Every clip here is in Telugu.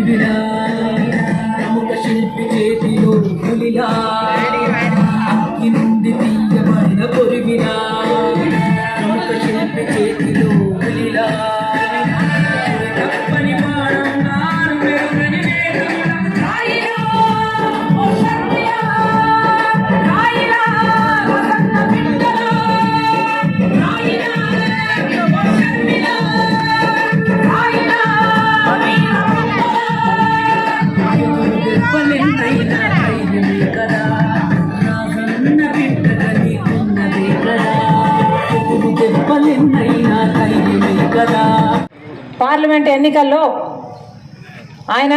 Hallelujah. పార్లమెంట్ ఎన్నికల్లో ఆయన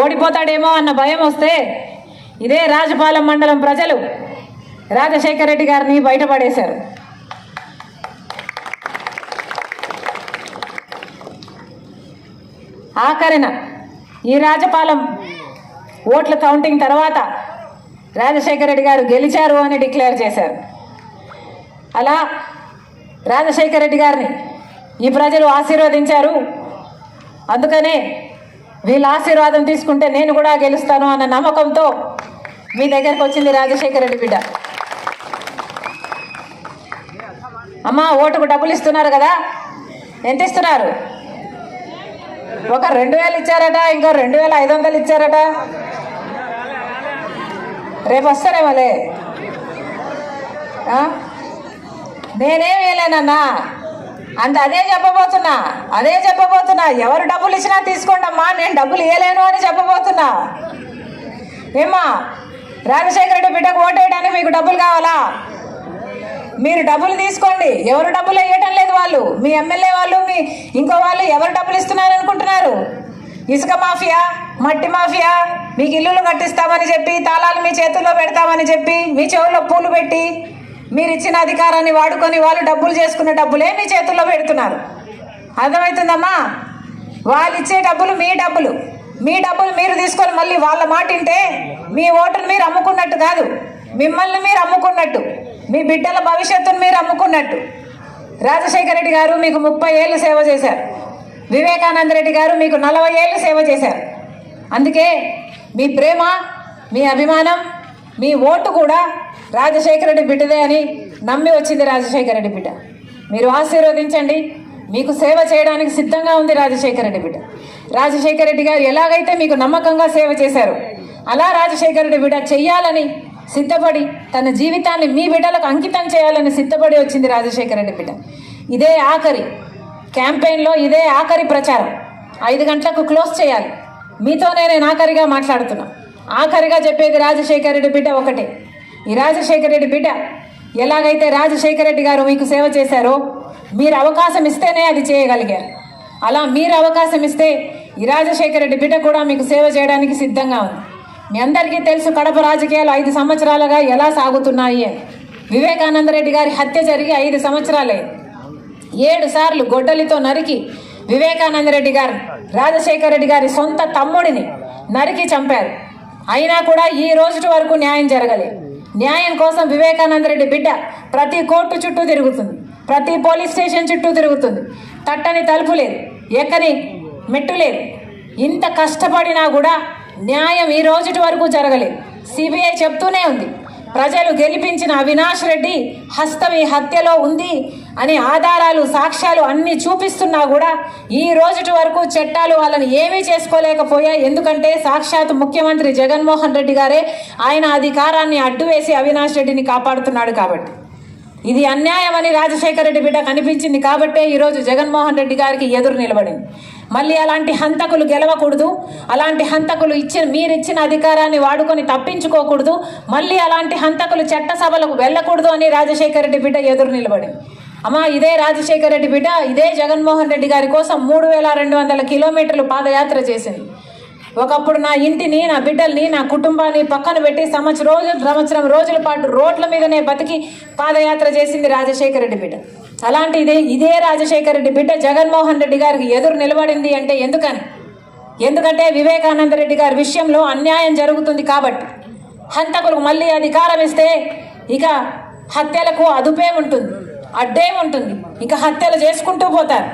ఓడిపోతాడేమో అన్న భయం వస్తే ఇదే రాజపాలెం మండలం ప్రజలు రాజశేఖర రెడ్డి గారిని బయటపడేశారు. ఆఖరిన ఈ రాజపాలెం ఓట్ల కౌంటింగ్ తర్వాత రాజశేఖర రెడ్డి గారు గెలిచారు అని డిక్లేర్ చేశారు. అలా రాజశేఖర రెడ్డి గారిని ఈ ప్రజలు ఆశీర్వదించారు. అందుకనే వీళ్ళ ఆశీర్వాదం తీసుకుంటే నేను కూడా గెలుస్తాను అన్న నమ్మకంతో మీ దగ్గరకు వచ్చింది రాజశేఖర రెడ్డి బిడ్డ. అమ్మా ఓటుకు డబ్బులు ఇస్తున్నారు కదా? ఎంత ఇస్తున్నారు? ఒక రెండు వేలు ఇచ్చారట ఇంకా రెండు వేల ఐదు వందలు ఇచ్చారట. రేపు వస్తారేమోలే నేనేం వేయలేనన్నా. అంత అదే చెప్పబోతున్నా అదే చెప్పబోతున్నా. ఎవరు డబ్బులు ఇచ్చినా తీసుకోండి అమ్మా నేను డబ్బులు ఇవ్వలేను అని చెప్పబోతున్నా. ఏమ్మా రాజశేఖర రెడ్డి బిడ్డకు ఓటేయడానికి మీకు డబ్బులు కావాలా? మీరు డబ్బులు తీసుకోండి. ఎవరు డబ్బులు వేయటం లేదు వాళ్ళు. మీ ఎమ్మెల్యే వాళ్ళు మీ ఇంకో వాళ్ళు ఎవరు డబ్బులు ఇస్తున్నారు అనుకుంటున్నారు? ఇసుక మాఫియా మట్టి మాఫియా మీకు ఇల్లులు కట్టిస్తామని చెప్పి తాళాలు మీ చేతుల్లో పెడతామని చెప్పి మీ చెవుల్లో పూలు పెట్టి మీరు ఇచ్చిన అధికారాన్ని వాడుకొని వాళ్ళు డబ్బులు చేసుకున్న డబ్బులే మీ చేతుల్లో పెడుతున్నారు. అర్థమవుతుందమ్మా? వాళ్ళు ఇచ్చే డబ్బులు మీ డబ్బులు. మీ డబ్బులు మీరు తీసుకొని మళ్ళీ వాళ్ళ మాట వింటే మీ ఓటును మీరు అమ్ముకున్నట్టు కాదు. మిమ్మల్ని మీరు అమ్ముకున్నట్టు. మీ బిడ్డల భవిష్యత్తును మీరు అమ్ముకున్నట్టు. రాజశేఖర రెడ్డి గారు మీకు ముప్పై ఏళ్ళు సేవ చేశారు. వివేకానంద రెడ్డి గారు మీకు నలభై ఏళ్ళు సేవ చేశారు. అందుకే మీ ప్రేమ మీ అభిమానం మీ ఓటు కూడా రాజశేఖర రెడ్డి బిడ్డదే అని నమ్మి వచ్చింది రాజశేఖర రెడ్డి బిడ్డ. మీరు ఆశీర్వదించండి. మీకు సేవ చేయడానికి సిద్ధంగా ఉంది రాజశేఖర రెడ్డి బిడ్డ. రాజశేఖర రెడ్డి గారు ఎలాగైతే మీకు నమ్మకంగా సేవ చేశారు అలా రాజశేఖర రెడ్డి బిడ్డ చెయ్యాలని సిద్ధపడి తన జీవితాన్ని మీ బిడ్డలకు అంకితం చేయాలని సిద్ధపడి వచ్చింది రాజశేఖర రెడ్డి బిడ్డ. ఇదే ఆఖరి క్యాంపెయిన్లో ఇదే ఆఖరి ప్రచారం. ఐదు గంటలకు క్లోజ్ చేయాలి. మీతోనే నేను ఆఖరిగా మాట్లాడుతున్నా. ఆఖరిగా చెప్పేది రాజశేఖర రెడ్డి బిడ్డ ఒకటే. ఈ రాజశేఖర రెడ్డి బిడ్డ ఎలాగైతే రాజశేఖర రెడ్డి గారు మీకు సేవ చేశారో మీరు అవకాశం ఇస్తేనే అది చేయగలిగారు. అలా మీరు అవకాశం ఇస్తే ఈ రాజశేఖర రెడ్డి బిడ్డ కూడా మీకు సేవ చేయడానికి సిద్ధంగా ఉంది. మీ అందరికీ తెలుసు కడప రాజకీయాలు ఐదు సంవత్సరాలుగా ఎలా సాగుతున్నాయి వివేకానంద రెడ్డి గారి హత్య జరిగి ఐదు సంవత్సరాలే. ఏడు సార్లు గొడ్డలితో నరికి వివేకానంద రెడ్డి గారు రాజశేఖర రెడ్డి గారి సొంత తమ్ముడిని నరికి చంపారు. అయినా కూడా ఈ రోజు వరకు న్యాయం జరగలేదు. న్యాయం కోసం వివేకానంద రెడ్డి బిడ్డ ప్రతి కోర్టు చుట్టూ తిరుగుతుంది. ప్రతి పోలీస్ స్టేషన్ చుట్టూ తిరుగుతుంది. తట్టని తలుపు లేదు. ఎక్కని మెట్టు లేదు. ఇంత కష్టపడినా కూడా న్యాయం ఈ రోజుటి వరకు జరగలేదు. సిబిఐ చెప్తూనే ఉంది. ప్రజలు గెలిపించిన అవినాష్ రెడ్డి హస్తం ఈ హత్యలో ఉంది అనే ఆధారాలు సాక్ష్యాలు అన్ని చూపిస్తున్నా కూడా ఈ రోజుటి వరకు చట్టాలు వాళ్ళని ఏమీ చేసుకోలేకపోయాయి. ఎందుకంటే సాక్షాత్ ముఖ్యమంత్రి జగన్మోహన్ రెడ్డి గారే ఆయన అధికారాన్ని అడ్డు వేసి అవినాష్ రెడ్డిని కాపాడుతున్నాడు కాబట్టి. ఇది అన్యాయం అని రాజశేఖర రెడ్డి బిడ్డ కనిపించింది కాబట్టే ఈరోజు జగన్మోహన్ రెడ్డి గారికి ఎదురు నిలబడింది. మళ్ళీ అలాంటి హంతకులు గెలవకూడదు అలాంటి హంతకులు ఇచ్చిన మీరిచ్చిన అధికారాన్ని వాడుకొని తప్పించుకోకూడదు మళ్ళీ అలాంటి హంతకులు చట్టసభలకు వెళ్ళకూడదు అని రాజశేఖర రెడ్డి బిడ్డ ఎదురు నిలబడింది. అమ్మా ఇదే రాజశేఖర రెడ్డి బిడ్డ ఇదే జగన్మోహన్ రెడ్డి గారి కోసం మూడు వేల రెండు వందల కిలోమీటర్లు పాదయాత్ర చేసింది. ఒకప్పుడు నా ఇంటిని నా బిడ్డల్ని నా కుటుంబాన్ని పక్కన పెట్టి సంవత్సరం రోజులు సంవత్సరం రోజుల పాటు రోడ్ల మీదనే బతికి పాదయాత్ర చేసింది రాజశేఖర రెడ్డి బిడ్డ. అలాంటి ఇదే ఇదే రాజశేఖర రెడ్డి బిడ్డ జగన్మోహన్ రెడ్డి గారికి ఎదురు నిలబడింది అంటే ఎందుకని? ఎందుకంటే వివేకానంద రెడ్డి గారి విషయంలో అన్యాయం జరుగుతుంది కాబట్టి. హంతకులకు మళ్ళీ అధికారం ఇస్తే ఇక హత్యలకు అదుపే ఉంటుంది అడ్డే ఉంటుంది. ఇక హత్యలు చేసుకుంటూ పోతారు.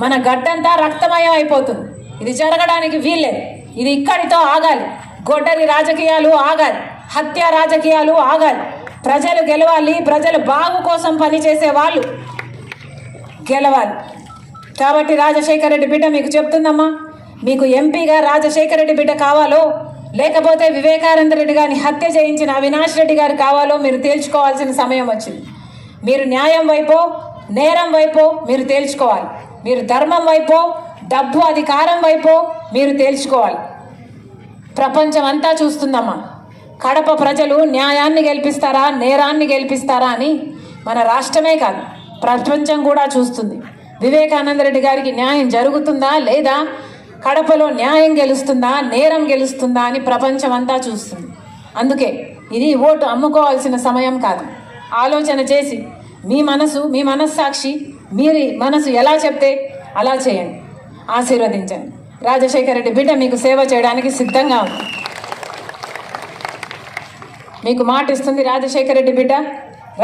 మన గడ్డంతా రక్తమయం అయిపోతుంది. ఇది జరగడానికి వీల్లేదు. ఇది ఇక్కడితో ఆగాలి. గొడ్డలి రాజకీయాలు ఆగాలి. హత్య రాజకీయాలు ఆగాలి. ప్రజలు గెలవాలి. ప్రజలు బాగు కోసం పనిచేసే వాళ్ళు గెలవాలి. కాబట్టి రాజశేఖర రెడ్డి బిడ్డ మీకు చెప్తుందమ్మా మీకు ఎంపీగా రాజశేఖర రెడ్డి బిడ్డ కావాలో లేకపోతే వివేకానంద రెడ్డి గారిని హత్య చేయించిన అవినాష్ రెడ్డి గారు కావాలో మీరు తేల్చుకోవాల్సిన సమయం వచ్చింది. మీరు న్యాయం వైపో నేరం వైపో మీరు తేల్చుకోవాలి. మీరు ధర్మం వైపో డబ్బు అధికారం వైపో మీరు తేల్చుకోవాలి. ప్రపంచం అంతా చూస్తుందమ్మా. కడప ప్రజలు న్యాయాన్ని గెలిపిస్తారా నేరాన్ని గెలిపిస్తారా అని మన రాష్ట్రమే కాదు ప్రపంచం కూడా చూస్తుంది. వివేకానంద రెడ్డి గారికి న్యాయం జరుగుతుందా లేదా కడపలో న్యాయం గెలుస్తుందా నేరం గెలుస్తుందా అని ప్రపంచం అంతా చూస్తుంది. అందుకే ఇది ఓటు అమ్ముకోవాల్సిన సమయం కాదు. ఆలోచన చేసి మీ మనసు మీ మనస్సాక్షి మీరి మనసు ఎలా చెప్తే అలా చేయండి. ఆశీర్వదించండి. రాజశేఖర రెడ్డి బిడ్డ మీకు సేవ చేయడానికి సిద్ధంగా ఉంది. మీకు మాట ఇస్తుంది రాజశేఖర రెడ్డి బిడ్డ.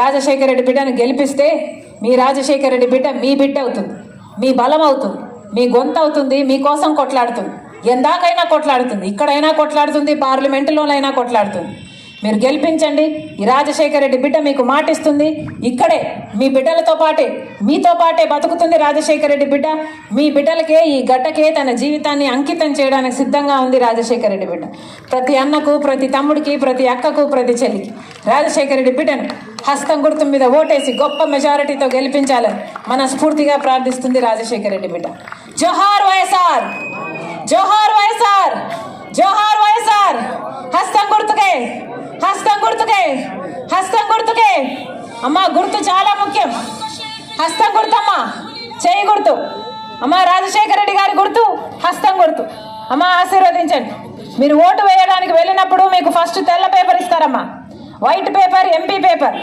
రాజశేఖర రెడ్డి బిడ్డను గెలిపిస్తే మీ రాజశేఖర రెడ్డి బిడ్డ మీ బిడ్డ అవుతుంది. మీ బలం అవుతుంది. మీ గొంత అవుతుంది. మీకోసం కొట్లాడుతుంది. ఎందాకైనా కొట్లాడుతుంది. ఇక్కడైనా కొట్లాడుతుంది. పార్లమెంటులోనైనా కొట్లాడుతుంది. మీరు గెలిపించండి. ఈ రాజశేఖర రెడ్డి బిడ్డ మీకు మాటిస్తుంది. ఇక్కడే మీ బిడ్డలతో పాటే మీతో పాటే బతుకుతుంది రాజశేఖర రెడ్డి బిడ్డ. మీ బిడ్డలకే ఈ గడ్డకే తన జీవితాన్ని అంకితం చేయడానికి సిద్ధంగా ఉంది రాజశేఖర రెడ్డి బిడ్డ. ప్రతి అన్నకు ప్రతి తమ్ముడికి ప్రతి అక్కకు ప్రతి చెల్లికి రాజశేఖర రెడ్డి బిడ్డను హస్తం గుర్తు మీద ఓటేసి గొప్ప మెజారిటీతో గెలిపించాలని మనస్ఫూర్తిగా ప్రార్థిస్తుంది రాజశేఖర రెడ్డి బిడ్డ. జోహార్ వైఎస్ఆర్! జోహార్ వైఎస్ఆర్! జోహార్ వైఎస్ఆర్! హస్తం గుర్తుకే! హస్తం గుర్తుకే హస్తం గుర్తుకే. అమ్మా గుర్తు చాలా ముఖ్యం. హస్తం గుర్తమ్మా చేయి గుర్తు. అమ్మా రాజశేఖర రెడ్డి గారి గుర్తు హస్తం గుర్తు. అమ్మా ఆశీర్వదించండి. మీరు ఓటు వేయడానికి వెళ్ళినప్పుడు మీకు ఫస్ట్ తెల్ల పేపర్ ఇస్తారమ్మా. White paper empty paper.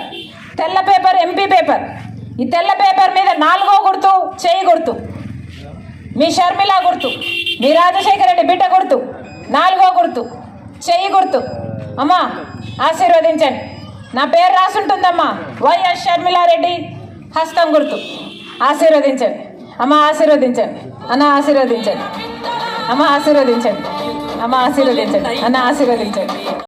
తెల్ల పేపర్ ఎంపీ పేపర్. ఈ తెల్ల పేపర్ మీద నాలుగో గుర్తు చేయి గుర్తు. మీ షర్మిల గుర్తు. మీ రాజశేఖర రెడ్డి బిడ్డ గుర్తు. నాలుగో గుర్తు. చెయ్యి గుర్తు. అమ్మా ఆశీర్వదించండి. నా పేరు రాసుంటుందమ్మా. వైఎస్ షర్మిలారెడ్డి హస్తం గుర్తు. ఆశీర్వదించండి. అమ్మ ఆశీర్వదించండి. అన్న ఆశీర్వదించండి. అమ్మ ఆశీర్వదించండి. అమ్మ ఆశీర్వదించండి. అన్న ఆశీర్వదించండి.